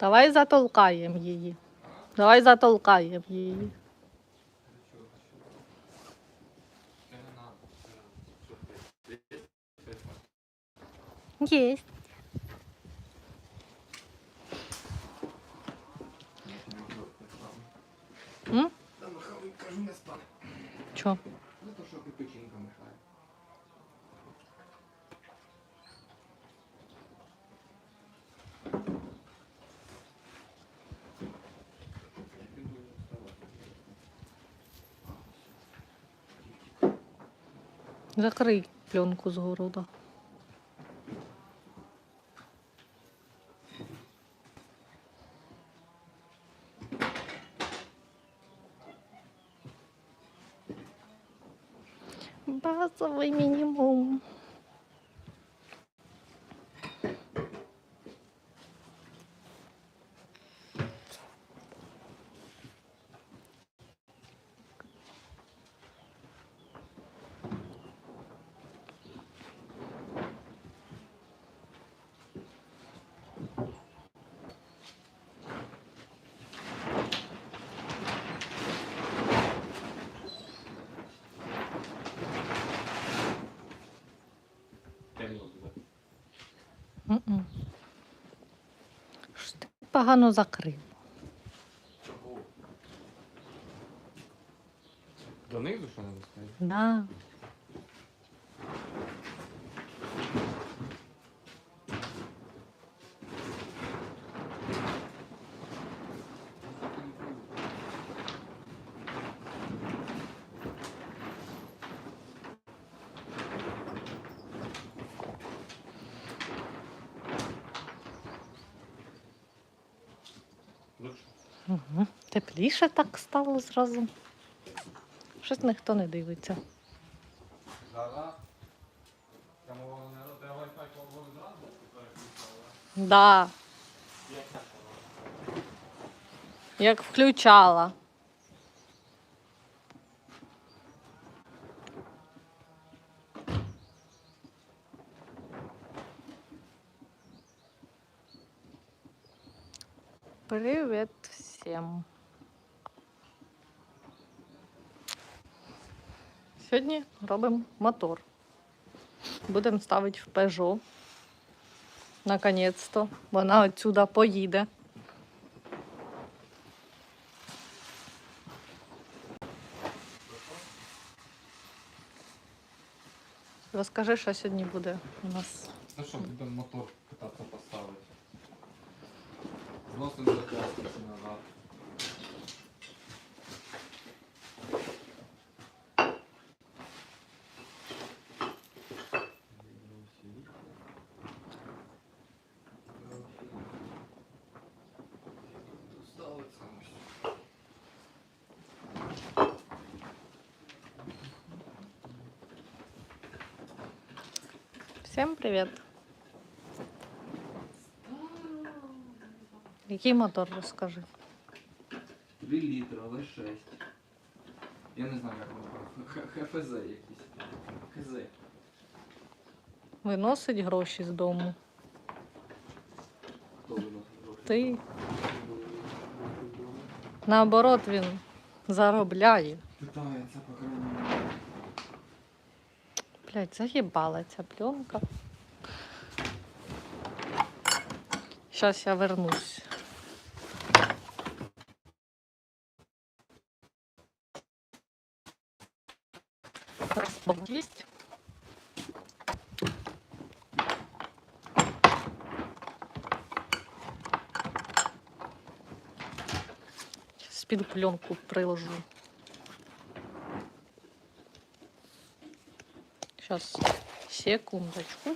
Давай затолкаємо її. Давай затолкаємо її. Єсть. Закрий пленку з города. Базовий мінімум. Що ти погано закрив? Чого? Донизу що не достає? Да. Угу. Тепліше так стало зразу. Щось ніхто не дивиться. Зараз. Як воно не роте Wi-Fi кого зразу переключала. Да. Як так воно? Як включала. Привіт всім. Сьогодні робимо мотор. Будемо ставити в Peugeot. Наконець-то. Вона отсюда поїде. Розкажи, що сьогодні буде у нас. Це що, будемо мотор питатися поставити. Вносимо запасниці назад. Всем привет! Який мотор розкажи? 3 літри, але 6. Я не знаю, як. Х- ХФЗ якийсь. ХЗ. Виносить гроші з дому. Хто виносить гроші? Ти. Наоборот, він заробляє. Питається, по крайній мірі. Блять, заїбала ця пленка. Зараз я вернусь. Розбав Есть? Піду пленку приложу. Сейчас, секундочку.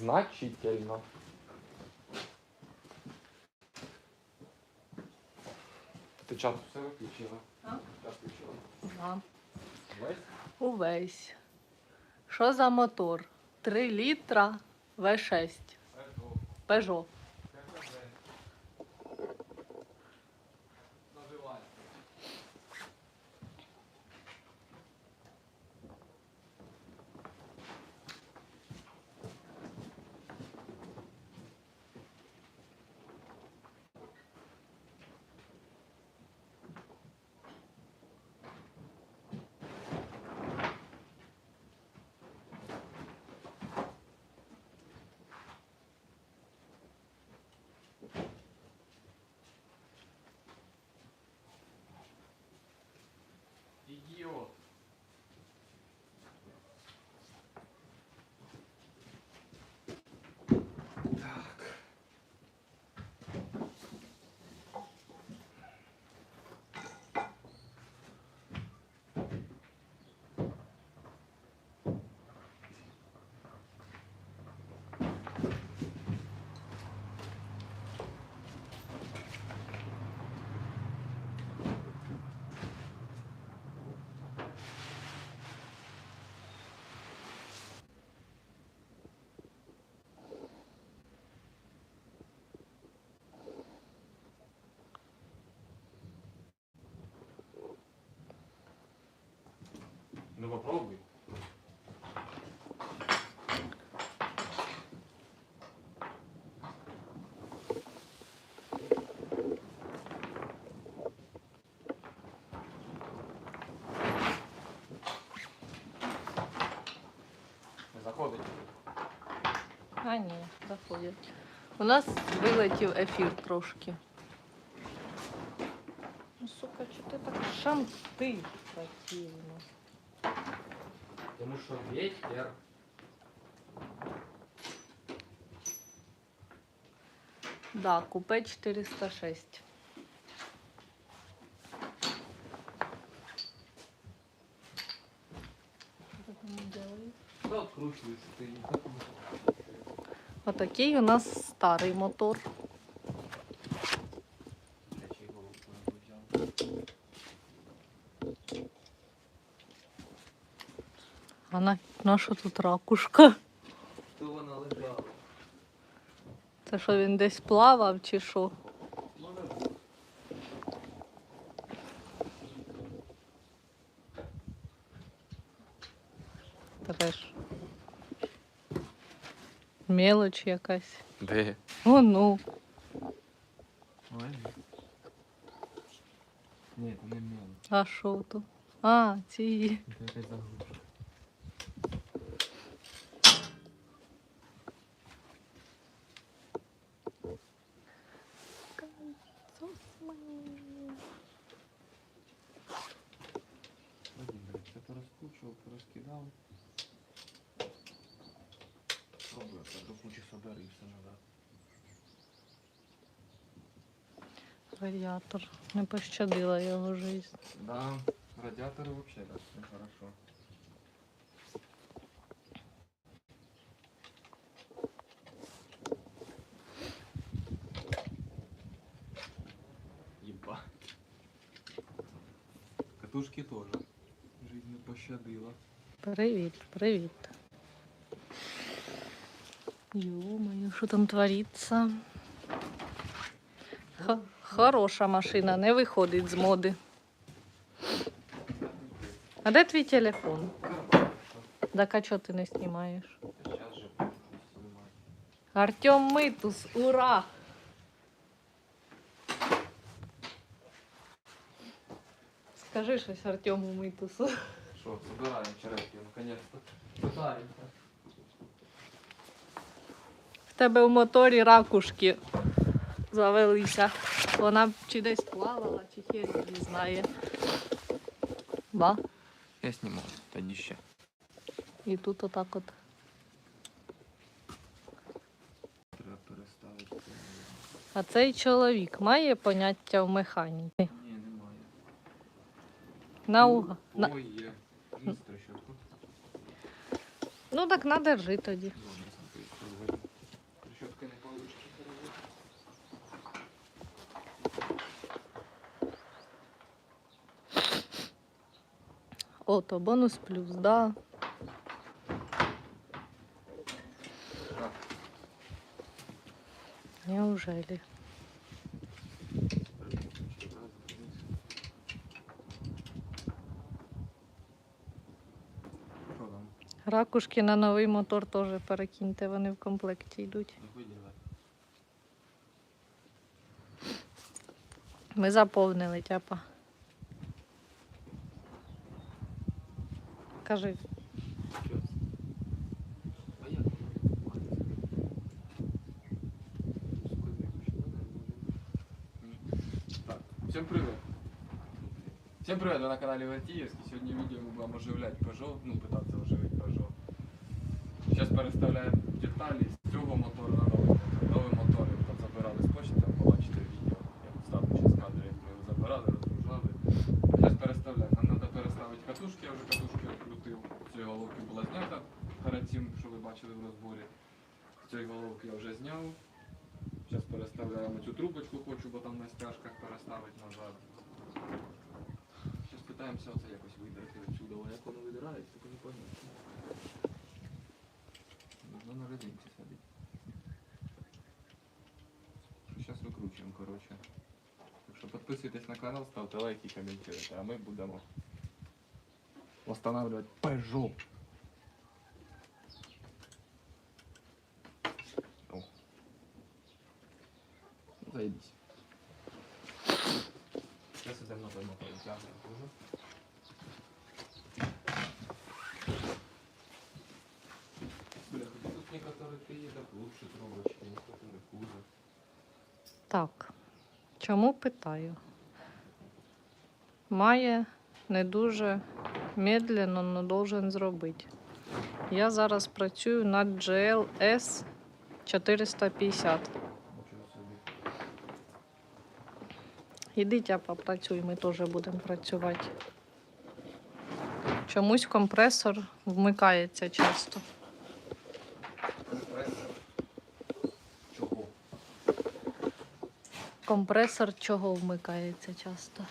Значительно. Ти час все виключила? А? Включила. Да. Весь? Увесь. Що за мотор? 3 літра В6. Пежо. Називається. Ідіот. Так. Ну попробуй. Не заходить. А ні, заходять. У нас вилетів ефір трошки. Ну, сука, чи ти так шамтиш противно? Тому що ветер. Да, купе 406. Що ти там робиш? Да откручивается ты не так. Отакий у нас старий мотор. А на, на що тут ракушка? То вона лежала. Це що він десь плавав чи що? Треш. Мелоч якась. Де? О, ну. Ой. Ні, не мело. А що тут? А, ці. Це якась заглушка. Радіатор. Не пощадила його життя. Да, радиаторы вообще так все хорошо. Еба. Катушки тоже. Жизнь не пощадила. Привіт, привіт. Ё-моё, що там твориться? Х- Хороша машина, не виходить з моди. А де твій телефон? Так а чого ти не знімаєш? Артем Митус, ура! Скажи щось Артему Митусу. Что, собираем черепки, наконец-то. Пытаемся. В тебе в моторі ракушки завелися. Вона чи десь плавала, чи хер не знає. Ба. Я сниму, это нище. І тут отак от. Треба переставити. А цей чоловік має поняття в механіці. Ні, немає. Науга. На... Ой, є. Ну. Ну так надержи тоді. Добре, смотри, що видно. Трещотки не получиш. Ото, бонус плюс, да. Неужели? Ракушки на новий мотор теж перекиньте, вони в комплекті йдуть. Ми заповнили тяпа. Кажи, Що це? А як воно відбувається? Так, всем привет. Всем привет, вы на канале Вертиевский. Сегодня видео мы будем оживлять Peugeot, ну пытаться оживить Peugeot. Сейчас переставляємо деталі з цього мотора на новий мотор. Новий бачили в розборі. З цієї головки я вже зняв. Зараз переставляємо цю трубочку, хочу, бо там на стяжках переставити назад. Зараз питаємося оце якось видерти відсюди. А Як воно видирається, то не понятно. Воно на резинці сидить. Зараз викручуємо, коротше. Так що підписуйтесь на канал, ставте лайки і коментуйте, а ми будемо встановлювати Peugeot. Заебись. Сейчас идем на той мотор тягнем уже. Бля, хоть тут некоторые приедут лучше трубочки, некоторые хуже. так. Чому питаю? Має не дуже медленно, но должен зробити. Я зараз працюю над GLS 450. Іди тяпа, працюй, ми теж будемо працювати. Чомусь компресор вмикається часто. Компрессор. Чого? Компресор чого вмикається часто?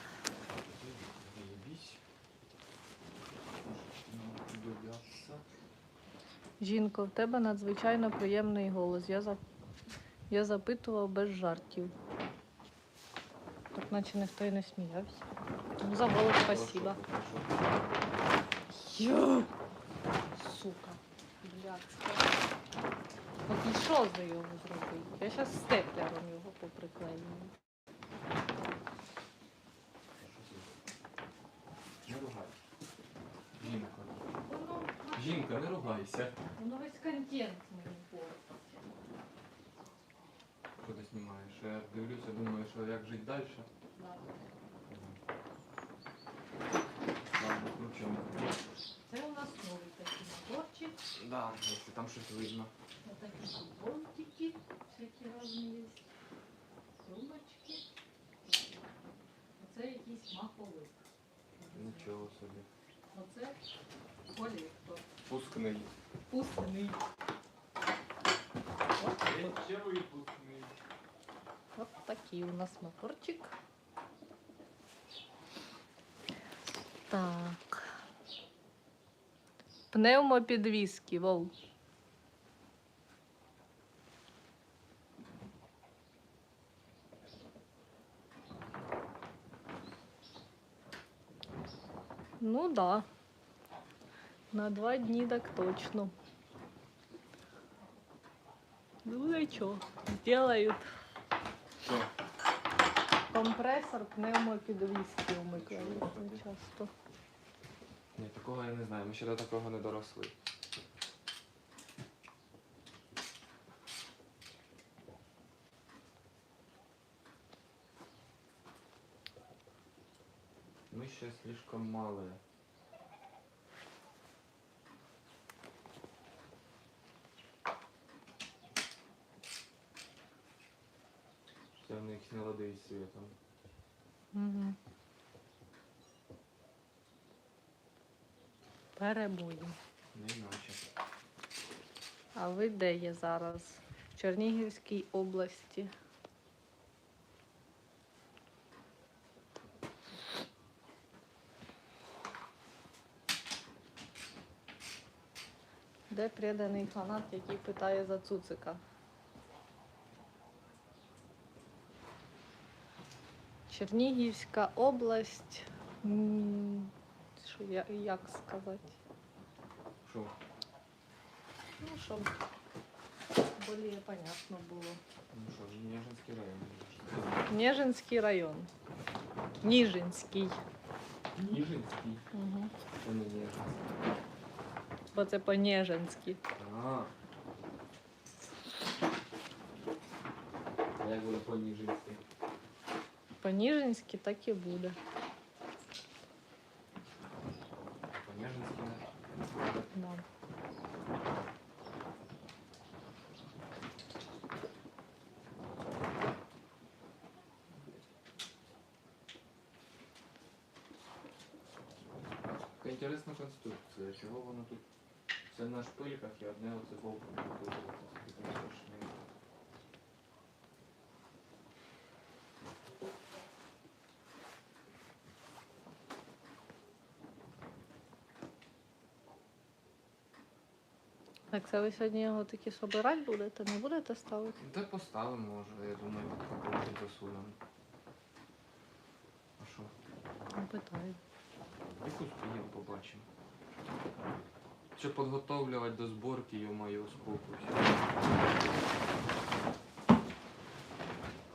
Жінко, в тебе надзвичайно приємний голос. Я, за... Я запитував без жартів. Так наче ніхто й не сміявся. Ну, За голос спасіба. Йо! Сука. Блядська. От і що за його зробити? Я зараз степлером його поприклею. Не ругай. Жінка. Жінка, не ругайся. воно весь контент мені портить. Що ти знімаєш? Я дивлюся, думаю, що як жити далі. Да. Ладно, включимо. Це у нас новий такий моторчик. Да, якщо там щось видно. Вот такие всякі різні є. Трубочки. Оце якийсь маховик. Нічого собі. Оце колектор. Пускний. Пустний. От, Речевий пускний. от такий у нас моторчик. Так. Пневмопідвіски, вов. Ну да. На два дні так точно. Ну ничего, сделают. Компресор пневмопідвіски вмикають часто. Ні, такого я не знаю. Ми ще до такого не доросли. Ми ще слишком малые. Хоча в них не лади із світом. Угу. Перебої. Не іначе. А ви де є зараз? В Чернігівській області. Де преданий фанат, який питає за цуцика? Чернігівська область. М, Що я, як сказати? Що? Ну, щоб більш понятно було. Ну що, Ніжинський район. Нежинський район. Ніжинський. Ніжинський? Угу. Це не Ніжинський. Бо це по-нежинськи. А. А як буде по-ніжинськи? По-ніжинськи так і буде. По-ніжинськи не. Да. Така інтересна конструкція. Чого воно тут? Все на шпильках і одне оце боком Це ви сьогодні його таки собирати будете? Не будете ставити? Та поставимо, може, я думаю, засунемо. А що? Не питаю. Яку спіємо побачимо. Щоб підготовлювати до зборки, йо-моє.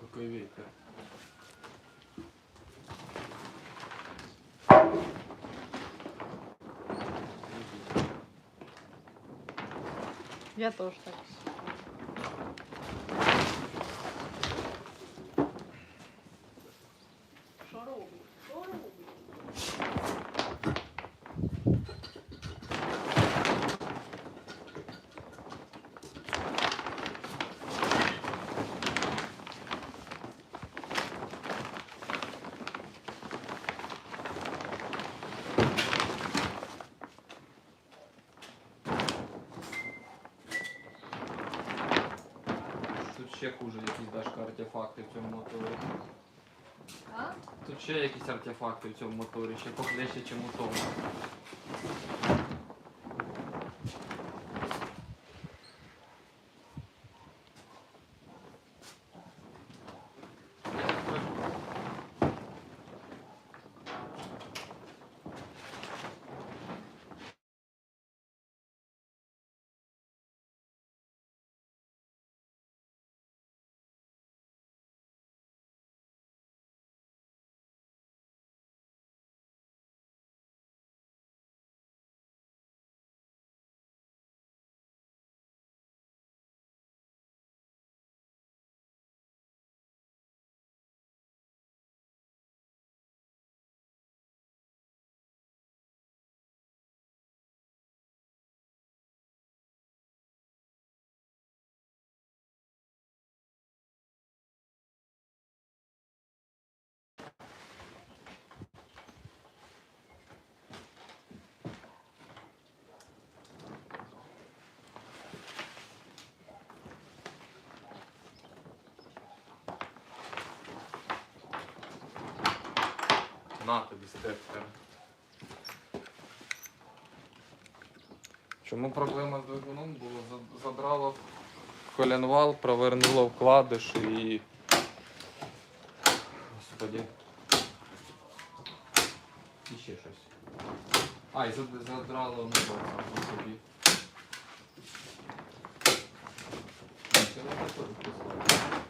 Какой ветер. Я тоже так. Ще хуже якісь дашка артефакти в цьому моторі. А? Тут ще якісь артефакти в цьому моторі, ще похлеще, чим у тому. На тобі стептер. Чому проблема з двигуном була? За- Забрало коленвал, провернуло вкладиш і. Господи. І ще щось. А, і задрало мотор сам по собі. Це не.